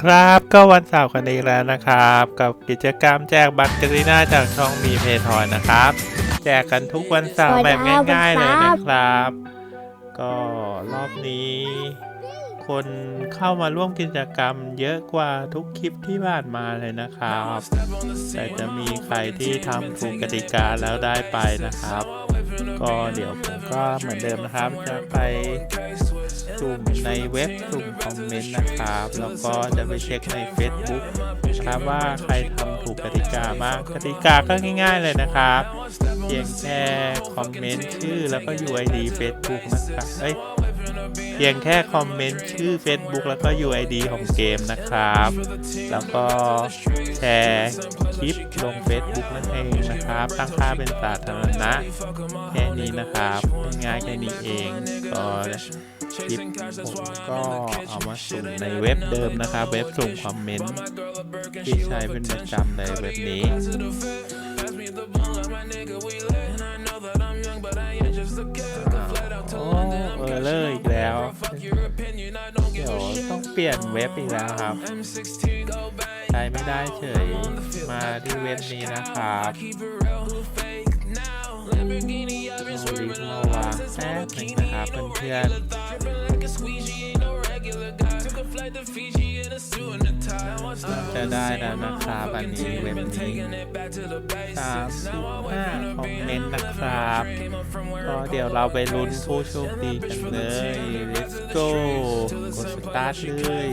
ครับก็วันเสาร์กันอีกแล้วนะครับ กับกิจกรรมแจกบัตรกรีน่าจากช่องมีเพทอยนะครับ แจกกันทุกวันเสาร์แบบง่ายๆเลยนะครับ ก็รอบนี้ คนเข้ามาร่วมกิจกรรมเยอะกว่าทุกคลิปที่ผ่านมาเลยนะครับ แต่จะมีใครที่ทำถูกกติกาแล้วได้ไปนะครับ ก็เดี๋ยวผมก็เหมือนเดิมนะครับ จะไป สุ่มในเว็บสุ่มคอมเมนต์นะครับ แล้วก็จะไปเช็คใน Facebook นะครับว่าใครทำถูกกติกามากกติกาก็ง่าย ๆเลยนะครับ เพียงแค่คอมเมนต์ชื่อแล้วก็ UID Facebook นะครับเอ้ย พียงแค่คอมเมนต์ชื่อ Facebook แล้วก็ UID ของเกมนะครับ แล้วก็แชร์คลิปลง Facebook นั่นเองนะครับ ตั้งค่าเป็นสาธารณะแค่นี้นะครับง่ายแค่นี้เองก็คลิปผมก็เอามาสุ่มในเว็บเดิมนะครับ เว็บสุ่มคอมเมนต์ที่ใช้เป็นประจำในเว็บนี้ เปลี่ยนเว็บอีกแล้วครับใช้ไม่ได้เฉยมาที่เว็บนี้นะครับลิงก์มาวางแป๊บหนึงนะครับเพื่อนๆ จะได้แล้วนะครับอันนี้เว็บนี้สามสิบห้าคอมเมนต์นะครับก็เดี๋ยวเราไปลุ้นผู้โชคดีกันเลย let's go กด start เลย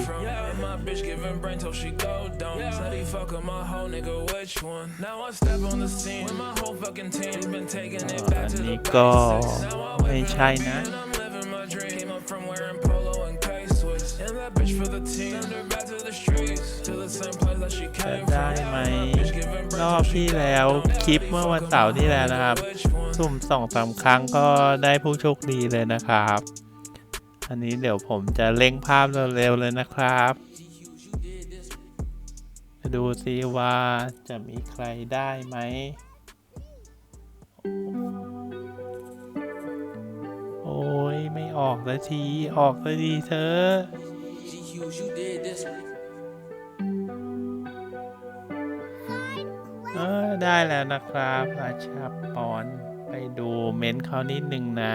bitch giving brain till she go down. Said he fucking my whole nigga, which one? Now I step on the scene with my whole fucking team. Been taking it อั back น to นี้ the ก็ไม่ใช่นะ that bitch for the team. Send her back to the streets. To the same place that she จะ came ได้ไหม รอบที่แล้วคลิปเมื่อวันเสาร์ที่แล้วนะครับ สุ่มสองสามครั้งก็ได้ผู้โชคดีเลยนะครับ อันนี้เดี๋ยวผมจะเล่งภาพเร็วๆเลยนะครับดูซิว่าจะมีใครได้ไหม โอ้ยไม่ออกสักที ออกสักทีเธอะ G Hughes, you did this. เออได้แล้วนะครับราชาปอนไปดูเม้นต์เขานิดนึงนะ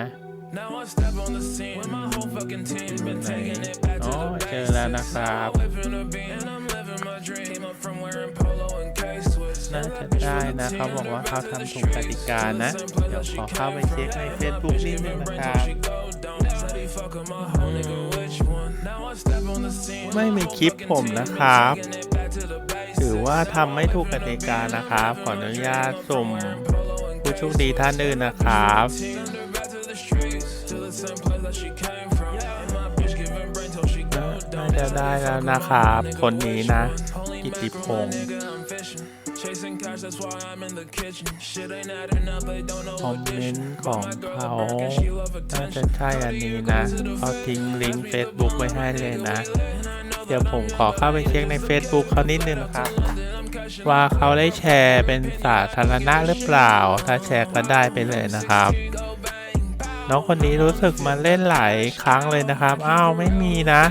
Now I step on the scene with my whole fucking team. Been taking it back อ๋ to อ the เจอแล้วนะครับ Whipping a beat and I'm living my dream. Came up from wearing polo and K Swiss. น่าจะได้นะเขาบอกว่าเขาทำถูกกติกานะเดี๋ยวขอเข้าไปเช็คใน Facebook นิดนึงนะครับ Said he fucking my whole nigga, which one? ไม่มีคลิปผมนะครับ ถือว่าทำไม่ถูกกติกานะครับ ขออนุญาตสมผู้โชคดีท่านอื่นนะครับ น่าจะได้แล้วนะครับ คนนี้นะ กิติพงษ์ that's why I'm in the kitchen. Shit ain't adding up, they don't know คอม what เม dish. นต์ของ My girl เขา a Birkin, she love น่าจะ attention. ใช่อันนี้นะเขาทิ้งลิงก์ Facebook ไว้ให้เลยนะเดี๋ยวผมขอเข้าไปเช็คใน Facebook เขานิดนึงนะครับว่าเขาได้แชร์เป็นสาธารณะหรือเปล่า ถ้าแชร์ก็ได้ไปเลยนะครับน้องคนนี้รู้สึกมาเล่นหลายครั้งเลยนะครับ อ้าวไม่มีนะ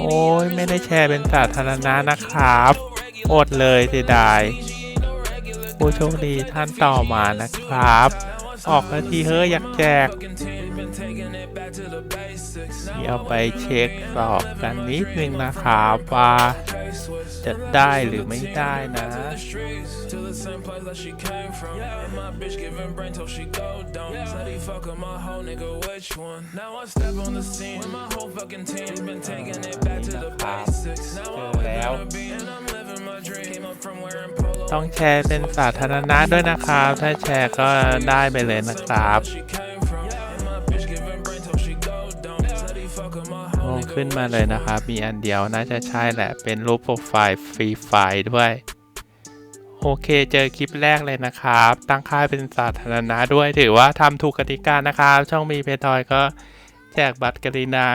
โอ้ยไม่ได้แชร์เป็นสาธารณะนะครับ อดเลยเสียดาย ผู้โชคดีท่านต่อมานะครับ ออกนาทีเฮ้ยอยากแจก Been taking it back to the basics. เดี๋ยวไปเช็คสอบกันนิดนึงนะครับว่าจะได้หรือไม่ได้นะ Streets to the same place that she came from. And my bitch giving brain till she go down. Said he fucking my whole nigga, which one? Now I step on the scene with my whole fucking team. Been taking it back to the basics. Now เจ I อแล้ว ต้องแชร์เป็นสาธารณะด้วยนะครับ ถ้าแชร์ก็ได้ไปเลยนะครับ โอ้ขึ้นมาเลยนะครับ มีอันเดียวน่าจะใช่แหละ เป็นรูปโปรไฟล์ฟรีไฟล์ด้วย โอเคเจอคลิปแรกเลยนะครับ ตั้งค่าเป็นสาธารณะด้วยถือว่าทำถูกกติกานะครับ ช่องมีเพทอยก็แจกบัตรกรีนา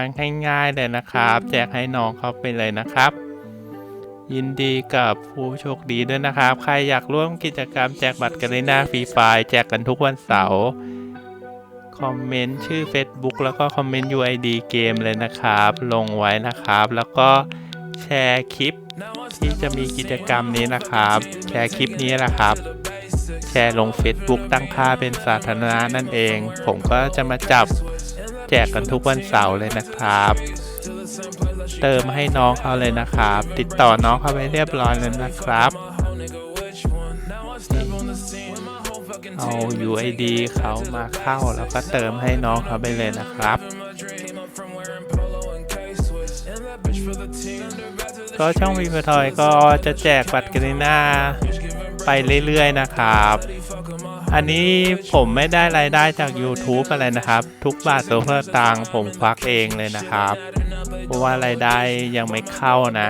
ง่ายๆเลยนะครับ แจกให้น้องเขาไปเลยนะครับ ยินดีกับผู้โชคดีด้วยนะครับ ใครอยากร่วมกิจกรรมแจกบัตรกรีนาฟรีไฟล์แจกกันทุกวันเสาร์คอมเมนต์ชื่อ Facebook แล้วก็คอมเมนต์ UID เกมเลยนะครับ ลงไว้นะครับ แล้วก็แชร์คลิปที่จะมีกิจกรรมนี้นะครับ แชร์คลิปนี้นะครับ แชร์ลง Facebook ตั้งค่าเป็นสาธารณะนั่นเอง ผมก็จะมาจับแจกกันทุกวันเสาร์เลยนะครับ เติมให้น้องเขาเลยนะครับ ติดต่อน้องเขาไปเรียบร้อยแล้วนะครับ เอา UID เขามาเข้าแล้วก็เติมให้น้องเขาไปเลยนะครับ ก็ช่องวีพทอยก็จะแจกบัตรกรีน่าไปเรื่อยๆนะครับ อันนี้ผมไม่ได้รายได้จาก YouTube อะไรนะครับ ทุกบาททุกสตางค์ผมควักเองเลยนะครับ เพราะว่ารายได้ยังไม่เข้านะ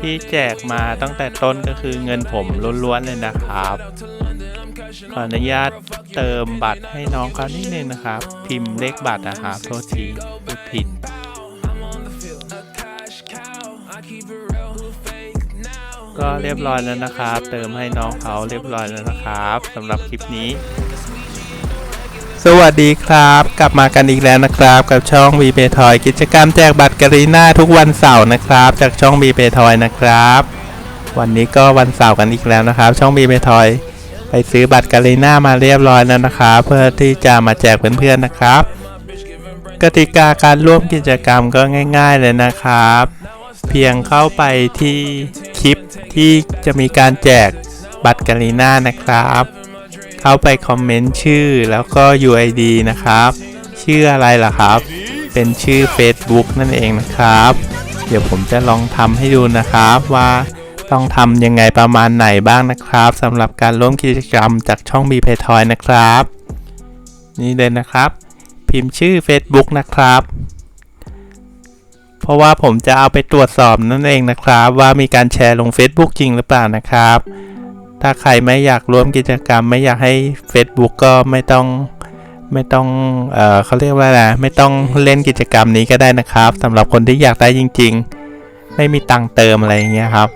ที่แจกมาตั้งแต่ต้นก็คือเงินผมล้วนๆเลยนะครับ ขออนุญาตเติมบัตรให้น้องเขานิดนึงนะครับ พิมพ์เลขบัตรนะครับโทษทีผิด ก็เรียบร้อยแล้วนะครับ เติมให้น้องเขาเรียบร้อยแล้วนะครับสำหรับคลิปนี้ สวัสดีครับ กลับมากันอีกแล้วนะครับ กับช่อง v p a y Toy กิจกรรมแจกบัตรกรีน่าทุกวันเสาร์นะครับ จากช่อง v p a y Toy นะครับ วันนี้ก็วันเสาร์กันอีกแล้วนะครับ ช่อง v p a y Toy ไปซื้อบัตรกรีน่ามาเรียบร้อยแล้วนะครับ เพื่อที่จะมาแจกเพื่อนๆนะครับ กติกาการร่วมกิจกรรมก็ง่าย ๆเลยนะครับ เพียงเข้าไปที่ คลิปที่จะมีการแจกบัตรกรีน่านะครับ เข้าไปคอมเมนต์ชื่อแล้วก็ UID นะครับ ชื่ออะไรล่ะครับ เป็นชื่อ Facebook นั่นเองนะครับ เดี๋ยวผมจะลองทำให้ดูนะครับว่าต้องทำยังไงประมาณไหนบ้างนะครับสำหรับการร่วมกิจกรรมจากช่องมีเพทอยนะครับ นี่เลยนะครับ พิมพ์ชื่อ Facebook นะครับ เพราะว่าผมจะเอาไปตรวจสอบนั่นเองนะครับ ว่ามีการแชร์ลง Facebook จริงหรือเปล่านะครับ ถ้าใครไม่อยากร่วมกิจกรรม ไม่อยากให้ Facebook ก็ไม่ต้องไม่ต้องเออเขาเรียกว่าอะไรไม่ต้องเล่นกิจกรรมนี้ก็ได้นะครับสำหรับคนที่อยากได้จริง ๆ ไม่มีตังค์เติมอะไรอย่างเงี้ยครับ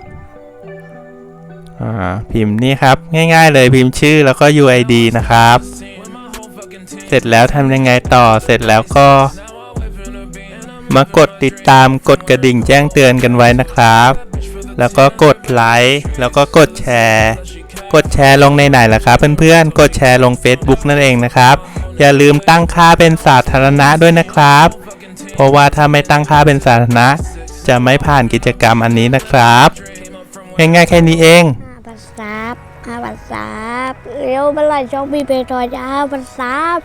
พิมพ์นี่ครับง่ายๆเลยพิมพ์ชื่อแล้วก็ UID นะครับ เสร็จแล้วทำยังไงต่อเสร็จแล้วก็ มากดติดตามกดกระดิ่งแจ้งเตือนกันไว้นะครับ แล้วก็กดไลค์แล้วก็กดแชร์กดแชร์ลงในไหนล่ะครับเพื่อนๆ กดแชร์ลง Facebook นั่นเองนะครับ อย่าลืมตั้งค่าเป็นสาธารณะด้วยนะครับ เพราะว่าถ้าไม่ตั้งค่าเป็นสาธารณะ จะไม่ผ่านกิจกรรมอันนี้นะครับง่ายๆแค่นี้เองห้าพันซับห้าพันซับเร็วเมื่อไรช่องมีเพจอยจะห้าพันซับ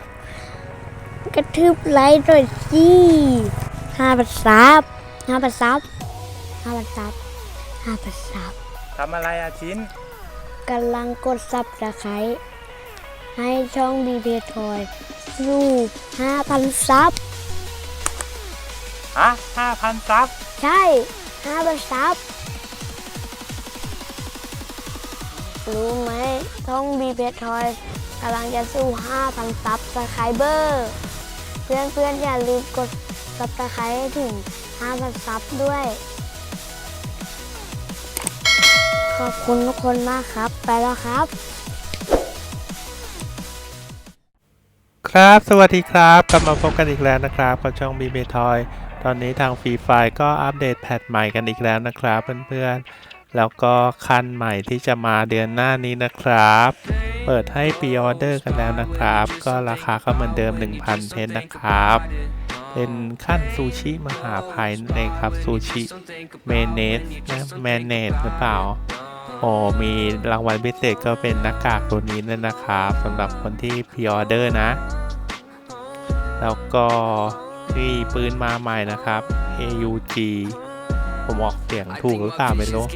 กระทืบไลค์หน่อยสิ ห้าพันซับห้าพันซับห้าพันซับห้าพันซับทำอะไรอาชินกำลังกดซับสไครต์ให้ช่องมีเพจอยสู่ห้าพันซับฮะห้าพันซับใช่ห้าพันซับรู้ไหมช่องบีเพจทอยกำลังจะสู้5,000ซับสไครเบอร์ เพื่อนเพื่อนๆอย่าลืมกด ซับสไครต์ให้ถึง5,000ซับด้วย ขอบคุณทุกคนมากครับ ไปแล้วครับ ครับ สวัสดีครับ กลับมาพบกันอีกแล้วนะครับกับช่องบีเบทอย ตอนนี้ทางฟรีไฟก็อัปเดตแพทใหม่กันอีกแล้วนะครับเพื่อนๆ แล้วก็คันใหม่ที่จะมาเดือนหน้านี้นะครับเปิดให้ปีออเดอร์กันแล้วนะครับ ก็ราคาก็เหมือนเดิม 1,000 เพชรนะครับ เป็นขั้นซูชิมหาภัยนั่นเองครับซูชิเมเนสแมนเนสหรือเปล่าโอ้มีรางวัลพิเศษก็เป็นหน้ากากตัวนี้เลยนนะครับสำหรับคนที่พ r ออเดอร์นะ แล้วก็มีปืนมาใหม่นะครับ AUG ผมออกเสียงถูกหรือเปล่าไม่รู้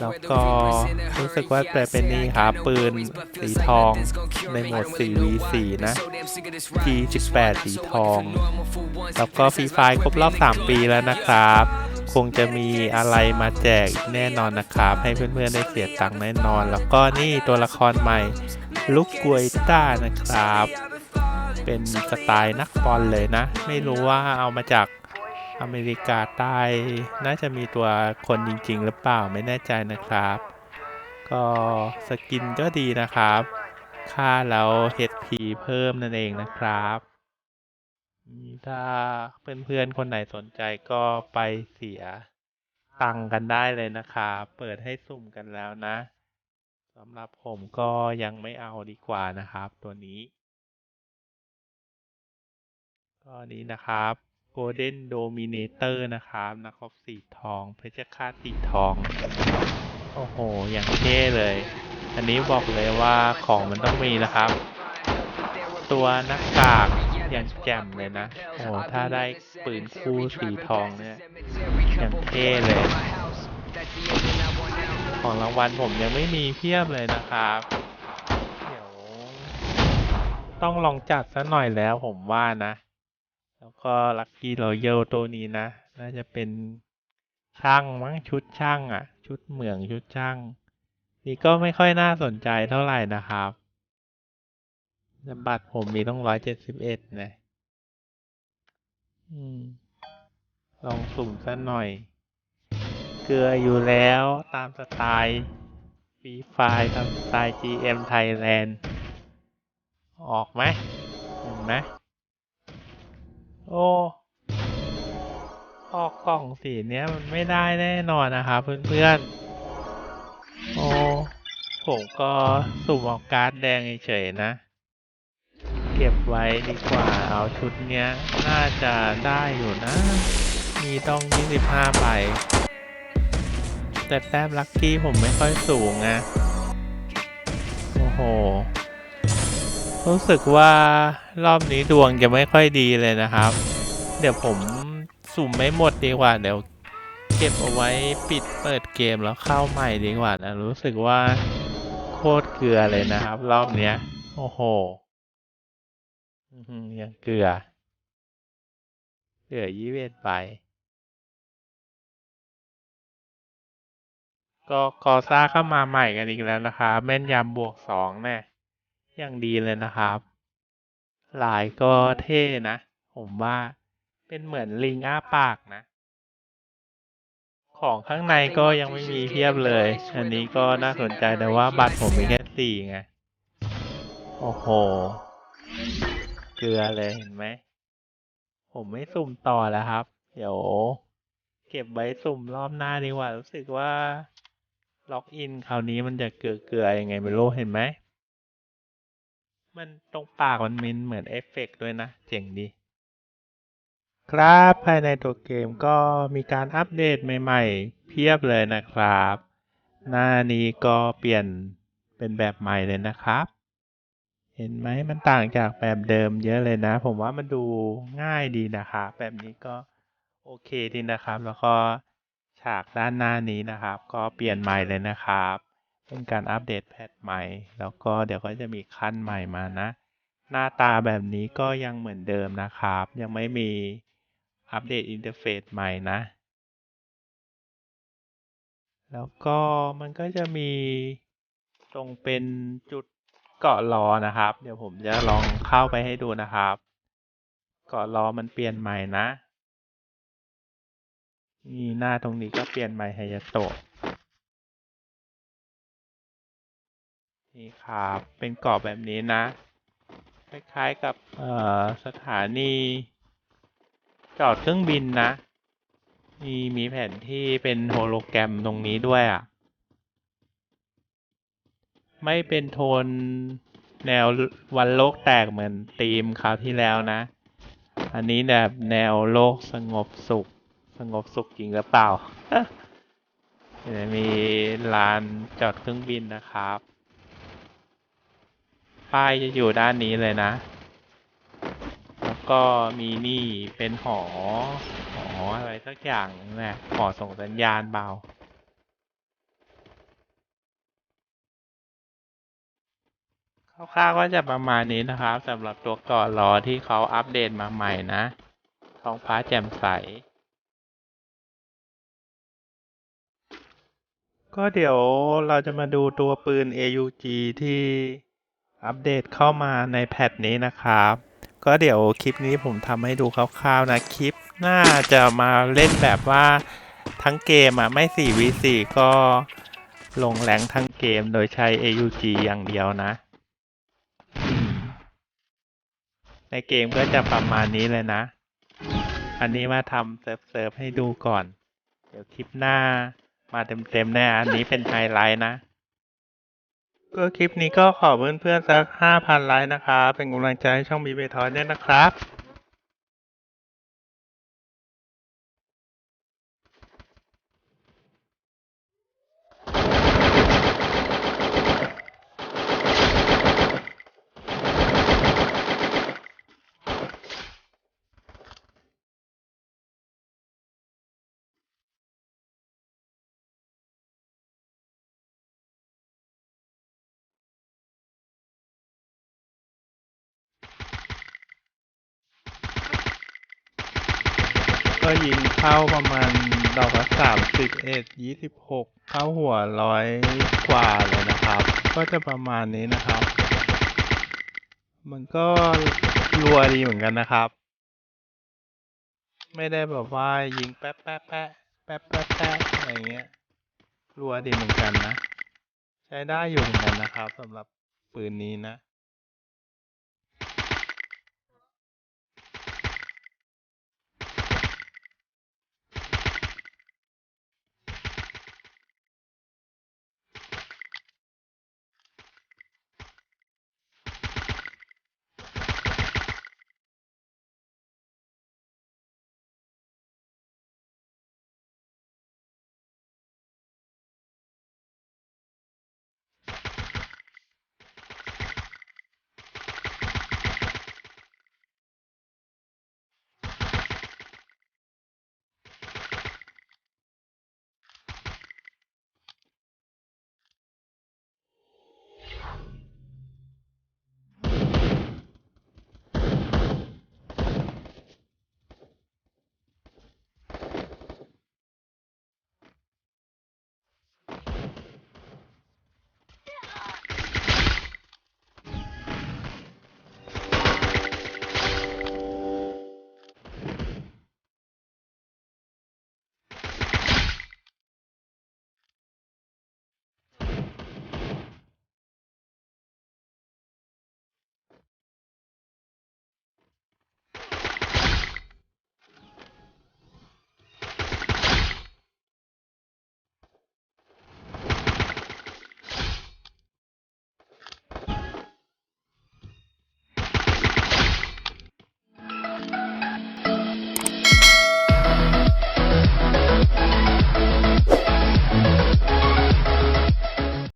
แล้วก็รู้สึกว่าจะเป็นนี่ครับปืนสีทองในโหมด 4v4 นะ G18 สีทอง แล้วก็ฟรีไฟครบรอบ 3 ปีแล้วนะครับ คงจะมีอะไรมาแจกแน่นอนนะครับ ให้เพื่อนๆได้เสียตังค์แน่นอน แล้วก็นี่ตัวละครใหม่ลูกกวยต้านะครับ เป็นสไตล์นักบอลเลยนะ ไม่รู้ว่าเอามาจาก อเมริกาใต้น่าจะมีตัวคนจริง ๆ หรือเปล่าไม่แน่ใจนะครับ ก็สกินก็ดีนะครับ ค่าแล้ว HP เพิ่มนั่นเองนะครับนี่ถ้าเพื่อนๆคนไหนสนใจก็ไปเสียตังกันได้เลยนะครับ เปิดให้สุ่มกันแล้วนะสำหรับผมก็ยังไม่เอาดีกว่านะครับ ตัวนี้ ก็นี้นะครับ Golden Dominator นะครับนักรบสีทอง เพชรฆาตสีทอง โอ้โห อย่างเท่เลย อันนี้บอกเลยว่าของมันต้องมีนะครับ ตัวหน้ากากอย่างแจ่มเลยนะ โอ้โหถ้าได้ปืนคู่สีทองเนี่ย อย่างเท่เลย ของรางวัลผมยังไม่มีเพียบเลยนะครับเดี๋ยวต้องลองจัดซะหน่อยแล้วผมว่านะ แล้วก็ลัคกี้รอยัลตัวนี้นะ น่าจะเป็นช่างมั้งชุดช่างอะ่ะ ชุดเหมืองชุดช่าง นี่ก็ไม่ค่อยน่าสนใจเท่าไหร่นะครับบัตรผมมีต้องร้อยเจ็ดสิบเอ็ดนะลองสุ่มซะหน่อย เกลืออยู่แล้วตามสไตล์ฟรีไฟตามสไตล์ GM Thailand ออกไหมเห็นไหม โอ้ออกกล่องสีเนี้ยมันไม่ได้แน่นอนนะครับเพื่อนๆ โอ้ ผมก็สุ่มออกการ์ดแดงเฉยๆนะ เก็บไว้ดีกว่าเอาชุดเนี้ย น่าจะได้อยู่นะ มีต้อง 25ใบแต่แต้มลัคกี้ผมไม่ค่อยสูงอะโอ้โห รู้สึกว่ารอบนี้ดวงจะไม่ค่อยดีเลยนะครับ เดี๋ยวผมสุ่มไม่หมดดีกว่า เดี๋ยวเก็บเอาไว้ปิดเปิดเกมแล้วเข้าใหม่ดีกว่านะรู้สึกว่าโคตรเกลือเลยนะครับ รอบเนี้ย โอ้โหยังเกลือเหลือยี่เอ็ดใบก็กอซ่าเข้ามาใหม่กันอีกแล้วนะครับแม่นยำบวกสองแน่ อย่างดีเลยนะครับ หลายก็เท่นะ ผมว่า เป็นเหมือนลิงอ้าปากนะ ของข้างในก็ยังไม่มีเทียบเลย อันนี้ก็น่าสนใจแต่ว่าบัตรผมมีแค่สี่ไง โอ้โห เกลือเลยเห็นไหม ผมไม่สุ่มต่อแล้วครับ เดี๋ยวเก็บไว้สุ่มรอบหน้าดีกว่า รู้สึกว่า ล็อกอินคราวนี้มันจะเกลือเกลือๆยังไงไม่รู้เห็นไหม มันตรงปากมันมินเหมือนเอฟเฟกต์ด้วยนะ เจ๋งดี ครับภายในตัวเกมก็มีการอัปเดตใหม่ๆ เพียบเลยนะครับ หน้านี้ก็เปลี่ยนเป็นแบบใหม่เลยนะครับ เห็นไหมมันต่างจากแบบเดิมเยอะเลยนะ ผมว่ามันดูง่ายดีนะครับแบบนี้ก็โอเคดีนะครับ แล้วก็ฉากด้านหน้านี้นะครับ ก็เปลี่ยนใหม่เลยนะครับ เป็นการอัปเดตแพทใหม่ แล้วก็เดี๋ยวก็จะมีขั้นใหม่มานะ หน้าตาแบบนี้ก็ยังเหมือนเดิมนะครับ ยังไม่มีอัปเดตอินเทอร์เฟซใหม่นะ แล้วก็มันก็จะมีตรงเป็นจุดเกาะลอนะครับ เดี๋ยวผมจะลองเข้าไปให้ดูนะครับ เกาะล้อมันเปลี่ยนใหม่นะนี่หน้าตรงนี้ก็เปลี่ยนใหม่ไฮยาโตะ นี่ครับ เป็นเกาะแบบนี้นะ คล้ายๆกับสถานี จอดเครื่องบินนะมีมีแผนที่เป็นโฮโลแกรมตรงนี้ด้วยอะ ไม่เป็นโทนแนววันโลกแตกเหมือนธีมคราวที่แล้วนะ อันนี้แบบแนวโลกสงบสุข สงบสุขจริงหรือเปล่า มีลานจอดเครื่องบินนะครับ ป้ายจะอยู่ด้านนี้เลยนะ แล้วก็มีนี่เป็นหอ หออะไรสักอย่างนั่นแหละหอส่งสัญญาณเบา คร่าวๆก็จะประมาณนี้นะครับสำหรับตัวกาะล้อที่เขาอัปเดตมาใหม่นะ ท้องฟ้าแจ่มใสก็เดี๋ยวเราจะมาดูตัวปืน AUG ที่ อัปเดตเข้ามาในแพทนี้นะครับ ก็เดี๋ยวคลิปนี้ผมทำให้ดูคร่าวๆนะคลิปน่าจะมาเล่นแบบว่าทั้งเกมอะไม่ 4v4 ก็ลงแรงทั้งเกมโดยใช้ AUG อย่างเดียวนะ ในเกมก็จะประมาณนี้เลยนะ อันนี้มาทำเซิฟเซิร์ฟให้ดูก่อน เดี๋ยวคลิปหน้ามาเต็มๆแน่อันนี้เป็นไฮไลท์นะ ก็คลิปนี้ก็ขอเพื่อนๆสักห้าพันไลค์นะครับ เป็นกำลังใจให้ช่องบีเบทอยด้วยนะครับ ก็ยิงเข้าประมาณดอกละสามสิบเอ็ดยี่สิบหกเข้าหัวร้อยกว่าเลยนะครับ ก็จะประมาณนี้นะครับ มันก็รัวดีเหมือนกันนะครับ ไม่ได้แบบว่ายิงแป๊ะแป๊ะแป๊ะแป๊ะแป๊ะแป๊ะอะไรเงี้ยรัวดีเหมือนกันนะ ใช้ได้อยู่เหมือนกันนะครับสำหรับปืนนี้นะ